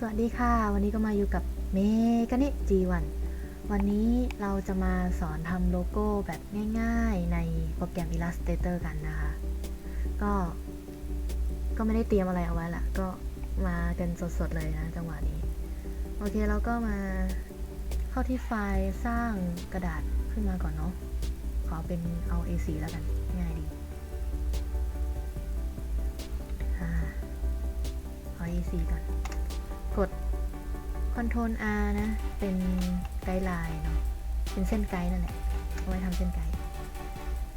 สวัสดีค่ะ วันนี้ก็มาอยู่กับเมกานิ G1 วันวันนี้เราจะมาสอนทำโลโก้แบบง่ายๆในโปรแกรม Illustrator กันนะคะ ก็ก็ไม่ได้เตรียมอะไรเอาไว้ละก็มากันสดๆเลยนะจังหวะนี้ โอเคเราก็มาเข้าที่ไฟล์สร้างกระดาษขึ้นมาก่อนเนาะขอเป็นเอา A4 แล้วกันง่ายดีเอา A4 ก่อน กด Ctrl R นะ เป็นไกด์ไลน์เนาะ เป็นเส้นไกด์นั่นแหละ เอาไว้ทำเส้นไกด์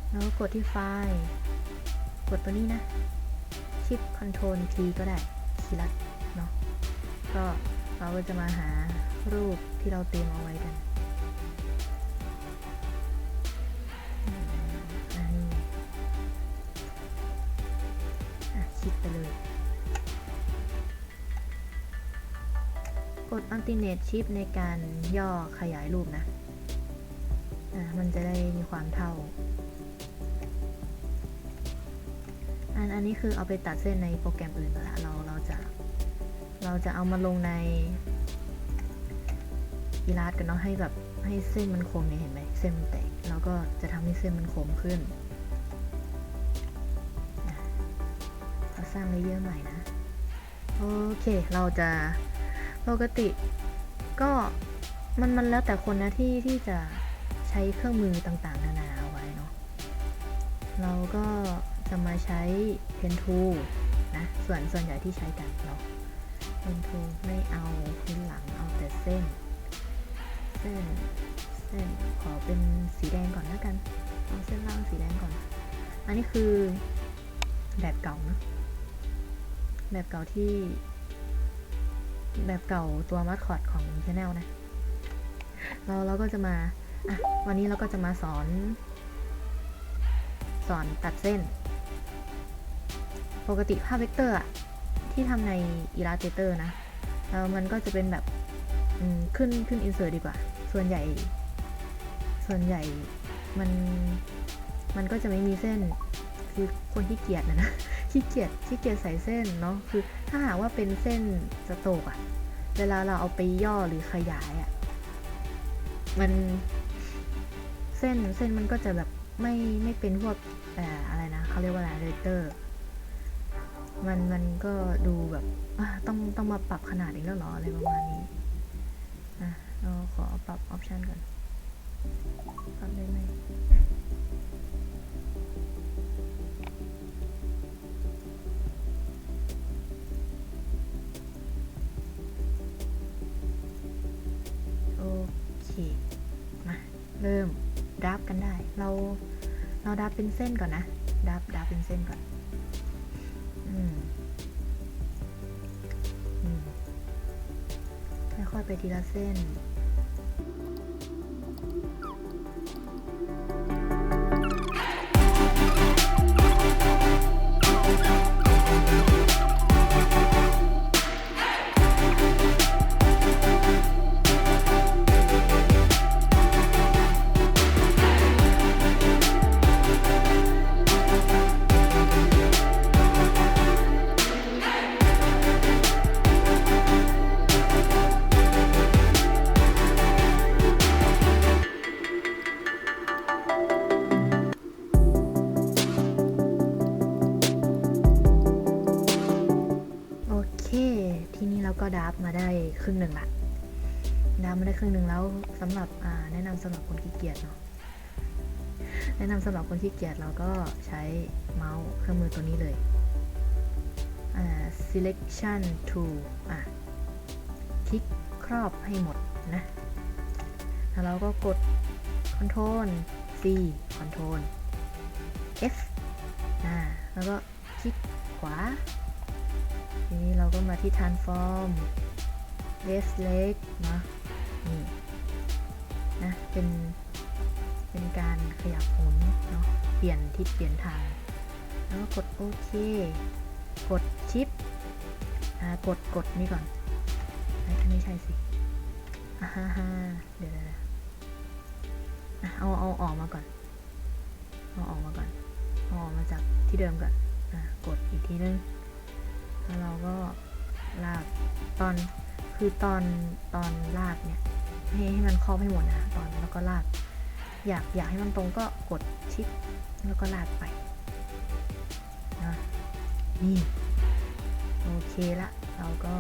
แล้วก็กดที่ไฟล์ กดตัวนี้นะ ชิป Ctrl T ก็ได้คีย์ลัดเนาะ ก็เราก็จะมาหารูปที่เราเตรียมเอาไว้กัน ด alternate shift ในการย่อขยายรูปนะะมันจะได้มีความเท่า อันอันนี้คือเอาไปตัดเส้นในโปรแกรมอื่นไปละเราเราจะเราจะเอามาลงในอีลาสกันเนาะให้แบบให้เส้นมันคมเนี่ยเห็นไหมเส้นมันแตกเราก็จะทำให้เส้นมันคมขึ้นอะเราสร้างเลเยอร์ใหม่นะ โอเคเราจะ ปกติก็มันมันแล้วแต่คนนะที่ที่จะใช้เครื่องมือต่างๆ นานาเอาไว้เนาะเราก็จะมาใช้ Pen Tool นะส่วนส่วนใหญ่ที่ใช้กันเนาะ Pen Tool ไม่เอาพื้นหลังเอาแต่เส้น เส้นเส้นขอเป็นสีแดงก่อนแล้วกัน เอาเส้นล่างสีแดงก่อน อันนี้คือแบบเก่านะแบบเก่าที่ แบบเก่าตัวมัดคอดของ Channel นะ เราเราก็จะมา อะ วันนี้เราก็จะมาสอน สอนตัดเส้น ปกติภาพเวกเตอร์อะที่ทำใน Illustrator นะเออมันก็จะเป็นแบบขึ้นขึ้น insert ดีกว่า ส่วนใหญ่ ส่วนใหญ่มัน มันก็จะไม่มีเส้น คือคนที่เกียจนะนะ ขี้เกียจขี้เกียจใส่เส้นเนาะคือถ้าหากว่าเป็นเส้นสโตกอะเวลาเราเอาไปย่อหรือขยายอะมันเส้นเส้นมันก็จะแบบไม่ไม่เป็นพวกอะไรนะเขาเรียกว่าอะไรเรเตอร์ มันมันก็ดูแบบต้องต้องมาปรับขนาดอีกแล้วหรออะไรประมาณนี้อะเราขอปรับออปชันก่อนปรับได้ไหม เริ่มดับกันได้ เราเราดับเป็นเส้นก่อนนะดับดับเป็นเส้นก่อนอืมอืมค่อยๆไปทีละเส้น selection tool อะ คลิกครอบให้หมดนะ แล้วเราก็กด control C control F อ่า แล้วก็คลิกขวา ทีนี้เราก็มาที่ transform left leg เนะนี่นะ เป็น เป็นการขยับหมุนเนาะ เปลี่ยนทิศเปลี่ยนทาง แล้วก็กดโอเค กดชิป กดกดนี่ก่อนไอ้ยอันนี้ใช่สิอ่าฮ่าฮ่าเดี๋ยวเดี๋ยวเอาเอาออกมาก่อน เอาออกมาก่อนเอาออกมาจากที่เดิมก่อนอกดอีกทีนึง แล้วเราก็ลากตอนคือตอนตอนลากเนี่ยให้ให้มันครอบให้หมดนะตอนแล้วก็ลาก อยากอยากให้มันตรงก็กดชิปแล้วก็ลากไปนะนี่ โอเคละเราก็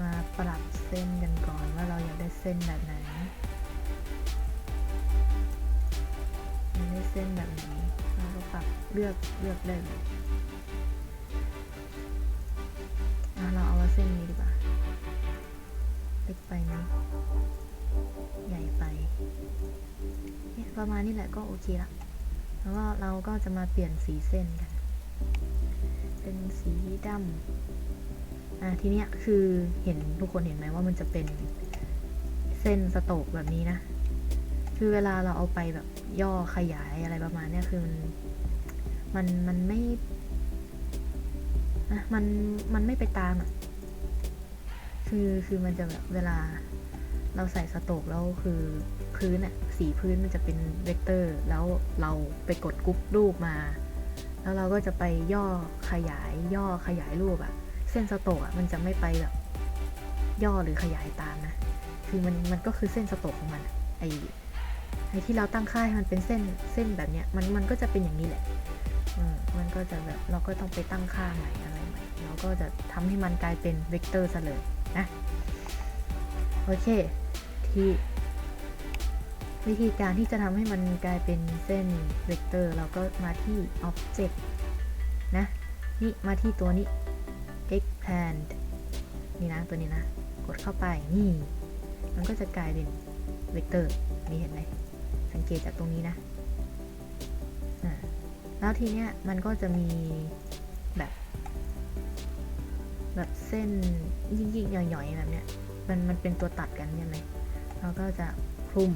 มาปรับเส้นกันก่อนว่าเราอยากได้เส้นแบบไหนอยากได้เส้นแบบไหนเราก็ปรับเลือกเลือกได้เลยเราเอาเส้นนี้ดีกว่าเล็กไปไหมใหญ่ไปเนี่ยประมาณนี้แหละก็โอเคละแล้วก็เราก็จะมาเปลี่ยนสีเส้นกัน เป็นสีดำอะทีเนี้ยคือเห็นทุกคนเห็นไหมว่ามันจะเป็นเส้นสโตกแบบนี้นะ คือเวลาเราเอาไปแบบย่อขยายอะไรประมาณเนี้ยคือมันมันมันไม่อะมันมันไม่ไปตามอะ คือคือมันจะแบบเวลาเราใส่สโตกแล้วคือพื้นอะสีพื้นมันจะเป็นเวกเตอร์ แล้วเราไปกดกรุ๊ปรูปมา แล้วเราก็จะไปย่อขยายย่อขยายรูปอะเส้นสโตกอะมันจะไม่ไปแบบย่อหรือขยายตามนะ คือมันมันก็คือเส้นสโตกของมันไอไอที่เราตั้งค่าให้มันเป็นเส้นเส้นแบบเนี้ยมันมันก็จะเป็นอย่างนี้แหละอืมมันก็จะแบบเราก็ต้องไปตั้งค่าใหม่อะไรใหม่เราก็จะทำให้มันกลายเป็นเวกเตอร์ซะเลยนะโอเคที่ วิธีการที่จะทำให้มันกลายเป็นเส้นเวกเตอร์ เราก็มาที่ Object นะ นี่มาที่ตัวนี้ expand นี่นะตัวนี้นะ กดเข้าไปนี่ มันก็จะกลายเป็นเวกเตอร์ นี่เห็นไหมสังเกตจากตรงนี้นะอ่าแล้วทีเนี้ยมันก็จะมีแบบ แบบเส้นยิ่งๆหย่อยๆแบบเนี้ยมันมันเป็นตัวตัดกันใช่ไหมเราก็จะคลุม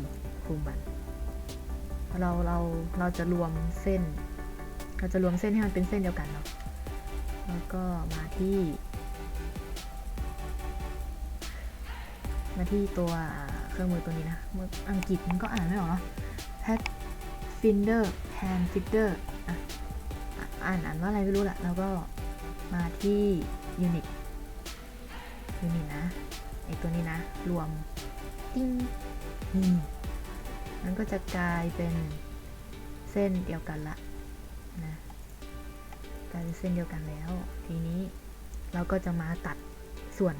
คลุมมันเราเราเราจะรวมเส้น เราจะรวมเส้นให้มันเป็นเส้นเดียวกันเนาะแล้วก็มาที่ มาที่ตัวเครื่องมือตัวนี้นะอังกฤษมันก็อ่านไม่ออกเนาะ Pat Finder Hand Finder อะอ่านอ่านว่าอะไรไม่รู้แหละแล้วก็มาที่ Unit Unit นะไอตัวนี้นะ รวม ติ้งนี่ มันก็จะกลายเป็นเส้นเดียวกันละนะกลายเป็นเส้นเดียวกันแล้ว ทีนี้เราก็จะมาตัดส่วน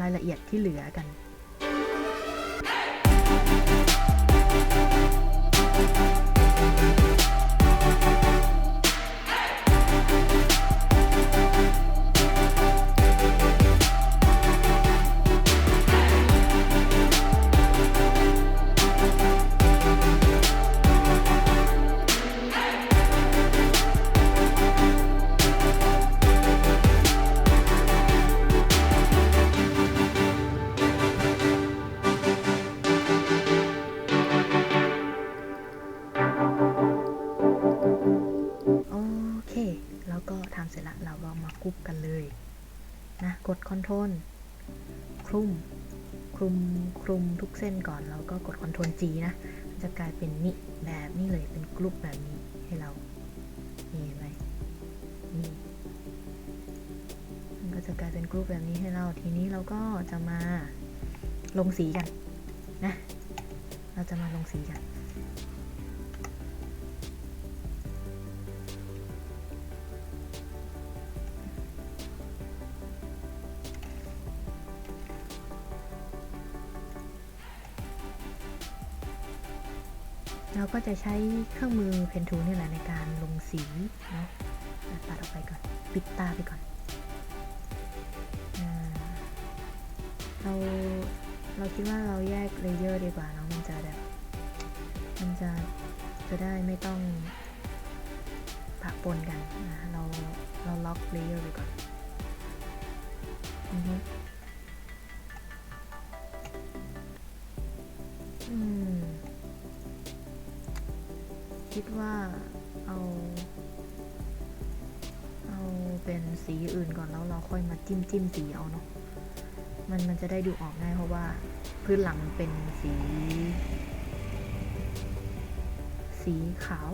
รายละเอียดที่เหลือกันโอ แล้วก็ทำเสร็จละเราก็มากรุ๊ปกันเลยนะกด Ctrl คลุมคลุมคลุมทุกเส้นก่อนแล้วก็กด Ctrl G นะมันจะกลายเป็นนี่แบบนี้เลยเป็นกรุ๊ปแบบนี้ให้เรานี่เห็นไหมนี่มันก็จะกลายเป็นกรุ๊ปแบบนี้ให้เราทีนี้เราก็จะมาลงสีกันนะ เราจะมาลงสีกัน จะใช้เครื่องมือเพนทูนี่แหละในการลงสีเนาะตัดออกไปก่อน ปิดตาไปก่อน เราเราคิดว่าเราแยกเลเยอร์ดีกว่าเนาะมันจะแบบ มันจะจะได้ไม่ต้องปะปนกันนะเราเราล็อกเลเยอร์ไปก่อนอือฮึอืม คิดว่าเอาเอาเป็นสีอื่นก่อนแล้วเราค่อยมาจิ้มจิ้มสีเอาเนาะมันมันจะได้ดูออกง่ายเพราะว่าพื้นหลังมันเป็นสี สีขาว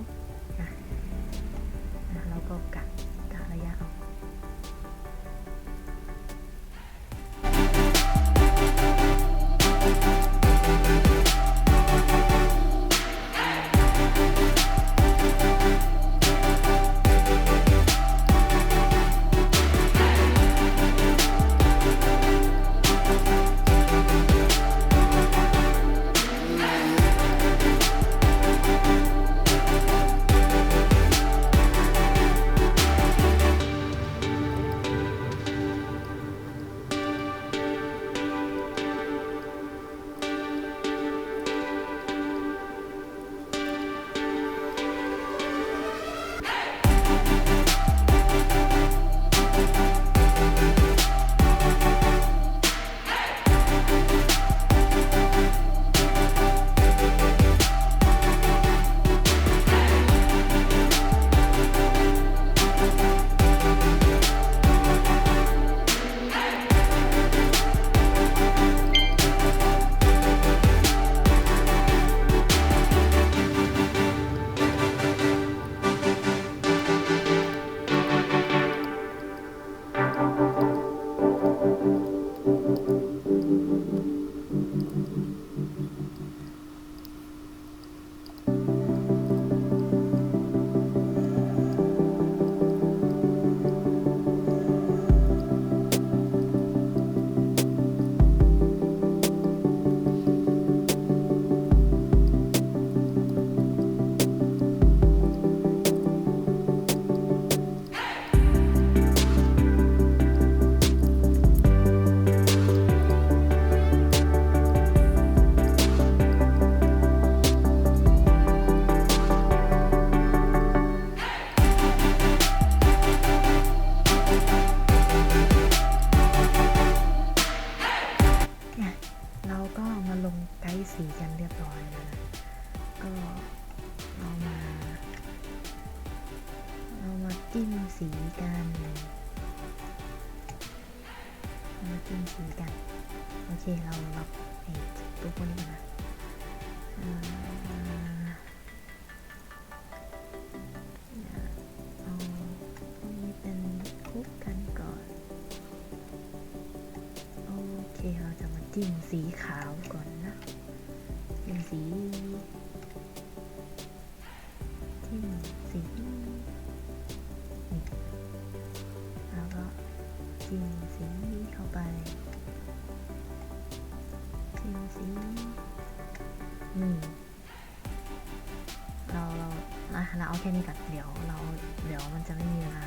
อะเราเอาแค่นี้ก่อนเดี๋ยวเราเดี๋ยวมันจะไม่มีเวลา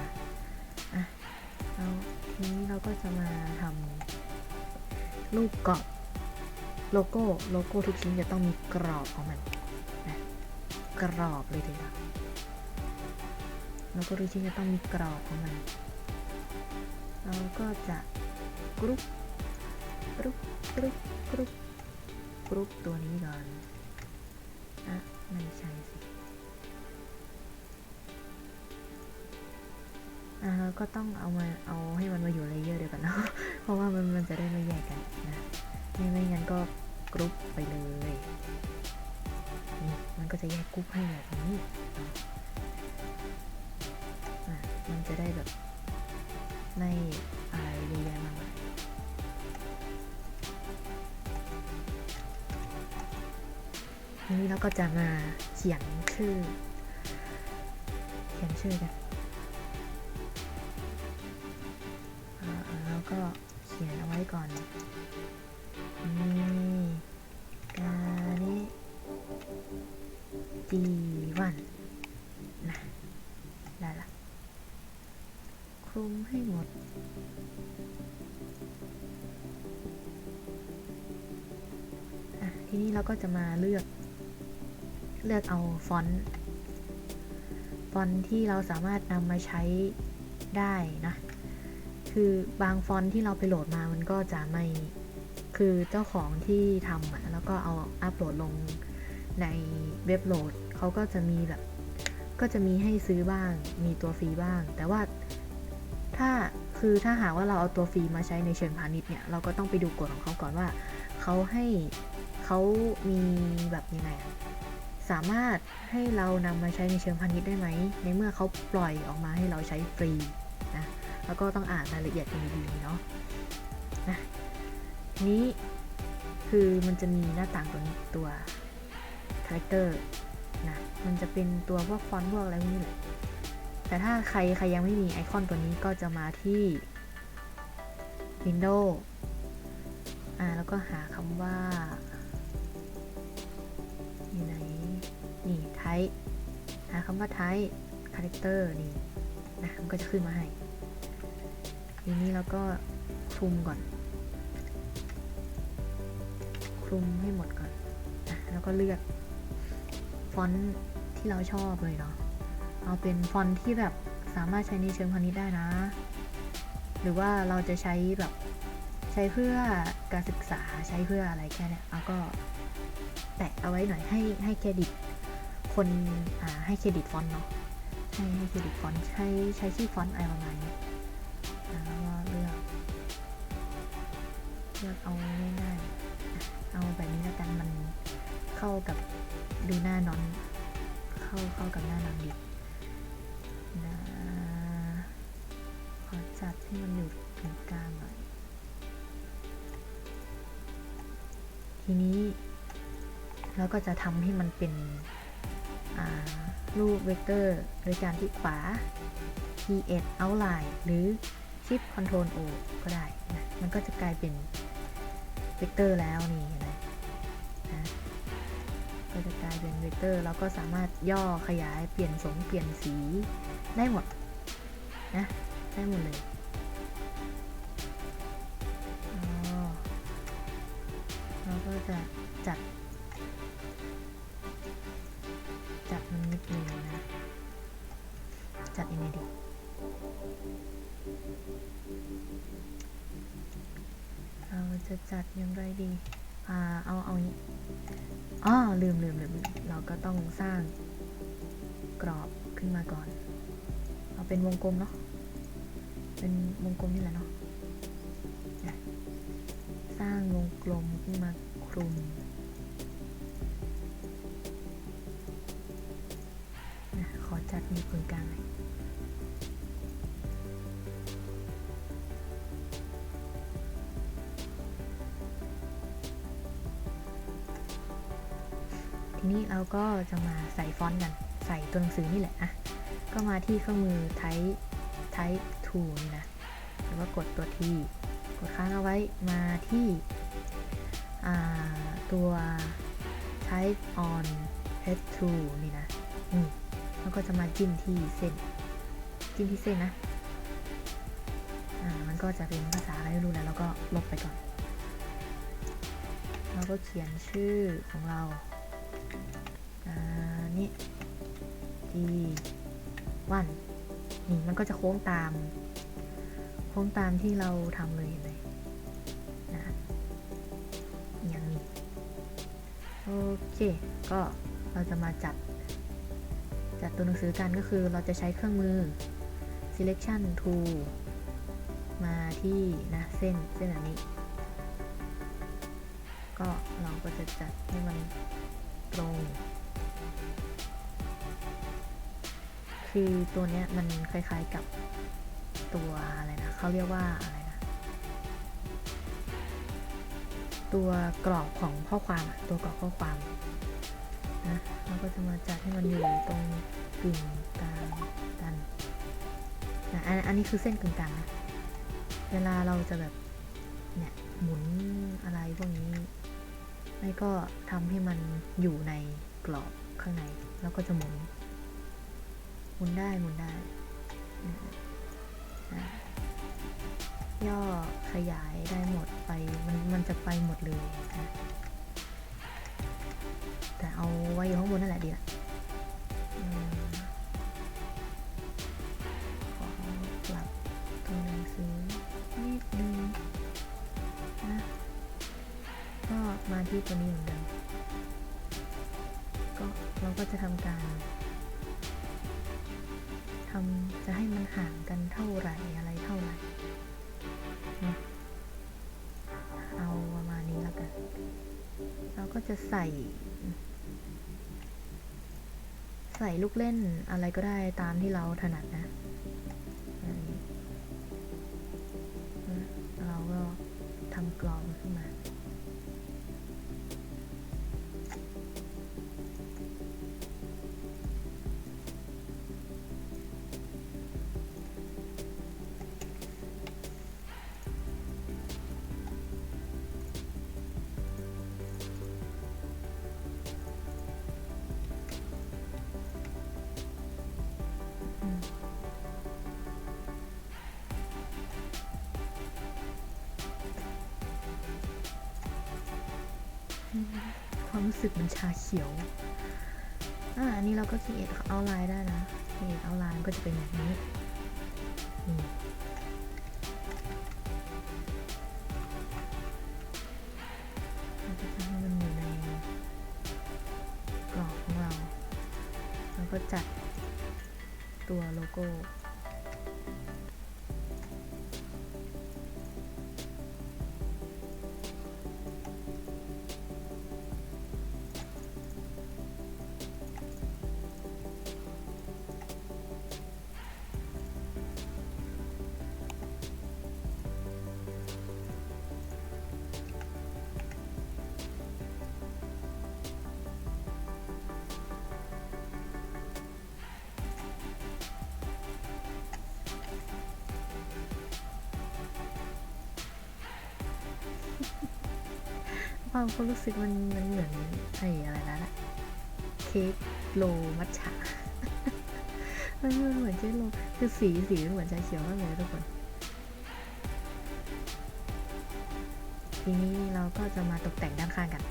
อะเราทีนี้เราก็จะมาทำรูปกรอบโลโก้โลโก้ทุกชิ้นจะต้องมีกรอบของมันนะกรอบเลยทีเดียวโลโก้ทุกชิ้นจะต้องมีกรอบของมันเราก็จะกรุ๊ปกรุ๊ปกรุ๊ปกรุ๊ปกรุ๊ปตัวนี้ก่อนอะไม่ใช่ ก็ต้องเอามาเอาให้มันมาอยู่เลเยอร์เดียวกันเนาะ เพราะว่ามันมันจะได้ไม่แยกกันนะไม่ไม่งั้นก็กรุ๊ปไปเลยนี่มันก็จะแยกกรุ๊ปให้แบบนี้นะอะมันจะได้แบบไม่อะไรเยอะแยะมากมายทีนี้เราก็จะมาเขียนชื่อ เขียนชื่อกัน ขียนเอาไว้ก่อนนี่กานิจีวันนะได้ละคลุมให้หมด อะ ทีนี้เราก็จะมาเลือก เลือกเอาฟอนต์ฟอนต์ที่เราสามารถนำมาใช้ได้นะ คือบางฟอนต์ที่เราไปโหลดมามันก็จะไม่คือเจ้าของที่ทำอะแล้วก็เอาอัปโหลดลงในเว็บโหลดเขาก็จะมีแบบ ก็จะมีให้ซื้อบ้าง มีตัวฟรีบ้าง แต่ว่าถ้าคือถ้าหากว่าเราเอาตัวฟรีมาใช้ในเชิงพาณิชย์เนี่ยเราก็ต้องไปดูกฎของเขาก่อนว่าเขาให้เขามีแบบยังไงสามารถให้เรานำมาใช้ในเชิงพาณิชย์ได้ไหม ในเมื่อเขาปล่อยออกมาให้เราใช้ฟรีนะ แล้วก็ต้องอ่านรายละเอียดกันดีๆเนาะนะทีนี้คือมันจะมีหน้าต่างตัวนี้ตัวคาแรคเตอร์นะมันจะเป็นตัวพวกฟอนต์พวกอะไรพวกนี้แหละแต่ถ้าใครใครยังไม่มีไอคอนตัวนี้ก็จะมาที่ Windows อ่าแล้วก็หาคำว่าอยู่ไหนนี่ type หาคำว่า type character นี่นะมันก็จะขึ้นมาให้ ทีนี้เราก็คลุมก่อน คลุมให้หมดก่อนนะแล้วก็เลือกฟอนต์ที่เราชอบเลยเนาะ เอาเป็นฟอนต์ที่แบบสามารถใช้ในเชิงพาณิชย์ได้นะ หรือว่าเราจะใช้แบบใช้เพื่อการศึกษาใช้เพื่ออะไรแค่เนี้ยเอาก็แตะเอาไว้หน่อยให้ให้เครดิตคนอ่าให้เครดิตฟอนต์เนาะให้ให้เครดิตฟอนต์ใช้ใช้ชื่อฟอนต์อะไรประมาณนี้ เข้ากับดูหน้านอน เข้าเข้ากับหน้านอนดีนะขอจัดให้มันอยู่ตรงกลางหน่อย ทีนี้เราก็จะทำให้มันเป็นรูปเวกเตอร์โดยการที่ขวา T8 Outline หรือ Shift Control O ก็ได้นะ มันก็จะกลายเป็นเวกเตอร์แล้วนี่นะ ก็จะกลายเป็นเวกเตอร์แล้วก็สามารถย่อขยายเปลี่ยนสงเปลี่ยนสีได้หมดนะได้หมดเลยเราก็จะจัด จัดมันนิดนึงนะ จัดยังไงดีเราจะจัดย่างไรดี่าเอาเอานี้อ๋อลืมลืมลืมเราก็ต้องสร้างกรอบขึ้นมาก่อน เอาเป็นวงกลมเนาะเป็นวงกลมนี่แหละเนาะสร้างวงกลมขึ้นมาคลุม เราก็จะมาใส่ฟอนต์กัน ใส่ตัวหนังสือนี่แหละอะก็มาที่เครื่องมือ type type tool นี่นะแล้วก็กดตัว T กดค้างเอาไว้มาที่ตัว type on head tool นี่นะอืมแล้วก็จะมาจิ้มที่เส้น จิ้มที่เส้นนะอ่ามันก็จะเป็นภาษาอะไรไม่รู้แล้วเราก็ลบไปก่อน เราก็เขียนชื่อของเรา นี่ D วันนี่มันก็จะโค้งตาม โค้งตามที่เราทำเลยเห็นไหมนะอย่างนี้ โอเค ก็เราจะมาจัด จัดตัวหนังสือกันก็คือเราจะใช้เครื่องมือ selection tool มาที่นะเส้นเส้นอันนี้ ก็เราก็จะจัดให้มัน คือตัวเนี้ยมันคล้ายๆกับตัวอะไรนะเขาเรียกว่าอะไรนะ ตัวกรอบของข้อความอะตัวกรอบข้อความนะเราก็จะมาจัดให้มันอยู่ตรงกึ่งกลางกันนะอันอันนี้คือเส้นกึ่งกลางนะเวลาเราจะแบบเนี่ยหมุนอะไรพวกนี้ไม่ก็ทำให้มันอยู่ในกรอบข้างใน แล้วก็จะหมุน หมุนได้หมุนได้ย่อขยายได้หมดไปมันมันจะไปหมดเลยนะแต่เอาไว้อยู่ข้างบนนั่นแหละดีละขอปรับตัวหนังสือนิดนึงนะก็มาที่ตัวนี้เหมือนเดิมก็เราก็จะทำการ ห่างกันเท่าไหร่อะไรเท่าไหร่นะเอาประมาณนี้แล้วกัน เราก็จะใส่ ใส่ลูกเล่นอะไรก็ได้ตามที่เราถนัดนะ ความรู้สึกมันชาเขียว อ่าอันนี้เราก็ create outline ได้นะ create outline ก็จะเป็นแบบนี้ ความรู้สึกมันมันเหมือนไอ้อะไรนะน่ะเค้กโลมัทฉะมันเหมือนเค้กโลคือสีสีเหมือนชาเขียวมากเลยทุกคน ทีนี้เราก็จะมาตกแต่งด้านข้างกัน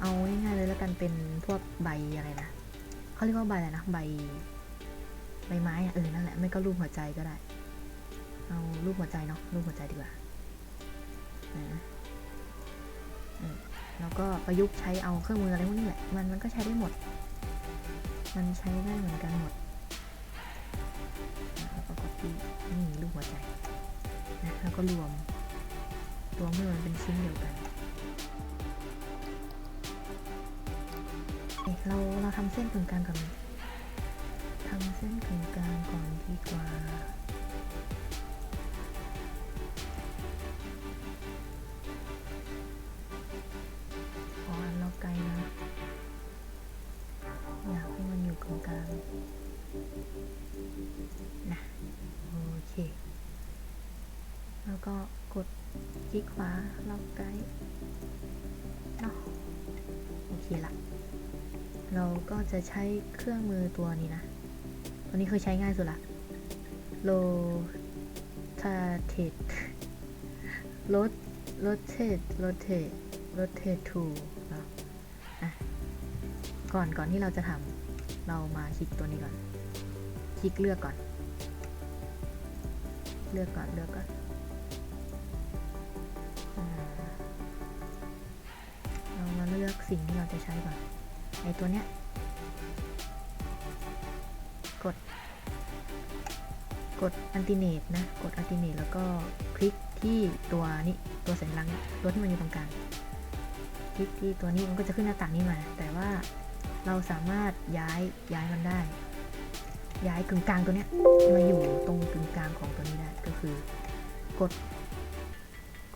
เอาง่ายๆเลยแล้วกันเป็นพวกใบอะไรนะเขาเรียกว่าใบอะไรนะใบใบไม้อะเออนั่นแหละไม่ก็รูปหัวใจก็ได้ เอารูปหัวใจเนาะรูปหัวใจดีกว่านะอืม แล้วก็ประยุกต์ใช้เอาเครื่องมืออะไรพวกนี้แหละมันมันก็ใช้ได้หมด มันใช้ได้เหมือนกันหมดแล้วก็ copy นี่รูปหัวใจนะแล้วก็รวมรวมให้มันเป็นชิ้นเดียวกันเราเราทำเส้นกึ่งกลางก่อนทำเส้นกึ่งกลางก่อนดีกว่า โอเคละเราก็จะใช้เครื่องมือตัวนี้นะ ตัวนี้เคยใช้ง่ายสุดละโลทาเทตรถรถเทตรถเทตรถเททูแล้วอะก่อนก่อนที่เราจะทำเรามาคลิกตัวนี้ก่อน คลิกเลือกก่อน เลือกก่อนเลือกก่อน สิ่งที่เราจะใช้ก่อนไอตัวเนี้ย กด กดอันติเนตนะ กดอันติเนตแล้วก็คลิกที่ตัวนี้ตัวสัญลักษณ์ตัวที่มันอยู่ตรงกลางคลิกที่ตัวนี้มันก็จะขึ้นหน้าต่างนี้มา แต่ว่าเราสามารถย้ายย้ายมันได้ ย้ายกึ่งกลางตัวเนี้ยมาอยู่ตรงกึ่งกลางของตัวนี้ได้ก็คือ กด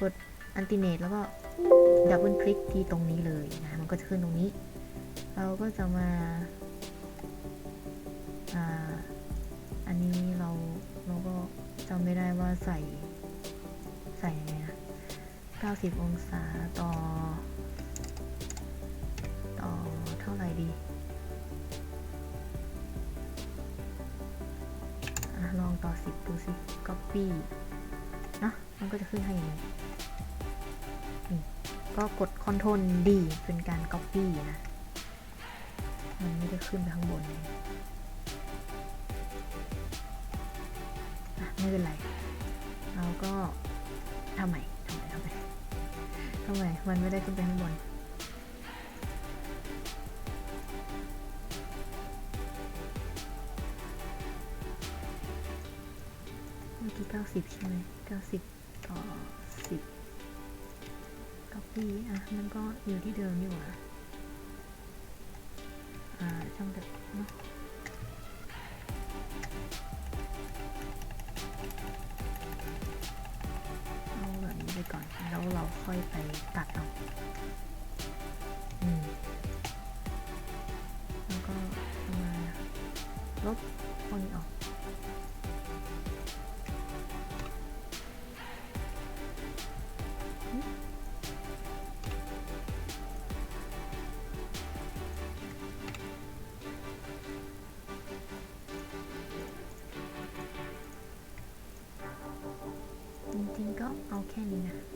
กดอันติเนตแล้วก็ ดับเบิลคลิกที่ตรงนี้เลยนะมันก็จะขึ้นตรงนี้ เราก็จะมาอ,าอันนี้เราเราก็จำไม่ได้ว่าใส่ใส่ยังไงนะ90 องศาต่อ ต่อเท่าไหร่ดีอลองต่อ 10 ดูสิ copy นะมันก็จะขึ้นให้อย่างนี้ ก็กด Ctrl D เป็นการ copy นะ มันไม่ได้ขึ้นไปข้างบนไม่เป็นไร เราก็ทำไมทำไมทำไมทำไม มันไม่ได้ขึ้นไปข้างบนเมื่อกี้90ใช่ไหม90ต่อ ที่อะมันก็อยู่ที่เดิมอยู่อะอ่าช่างเถอะ ๆก็เ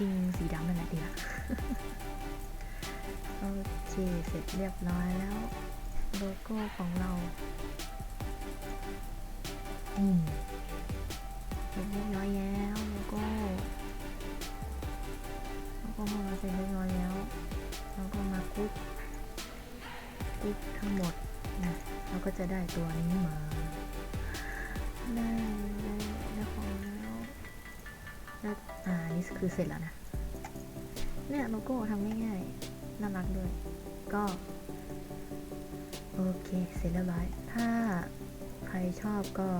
ริงๆ สีดำนั่นแหละดีละโอเคเสร็จเรียบร้อยแล้วโลโก้ของเราอืมเสร็จเรียบร้อยแล้วโลโก้โลโก้ของเราเสร็จเรียบร้อยแล้วเราก็มากรุ๊ปกรุ๊ปทั้งหมดนะเราก็จะได้ตัวนี้มาได้ คือเสร็จแล้วนะ เนี่ยโลโก้ทำง่ายๆน่ารักด้วย ก็ โอเค เสร็จเรียบร้อย ถ้าใครชอบก็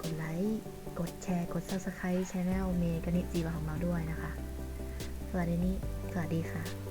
กดไลค์ กดแชร์ กด subscribe c h anel เมกานิจีวาของเราด้วยนะคะ สวัสดีนี้สวัสดีค่ะ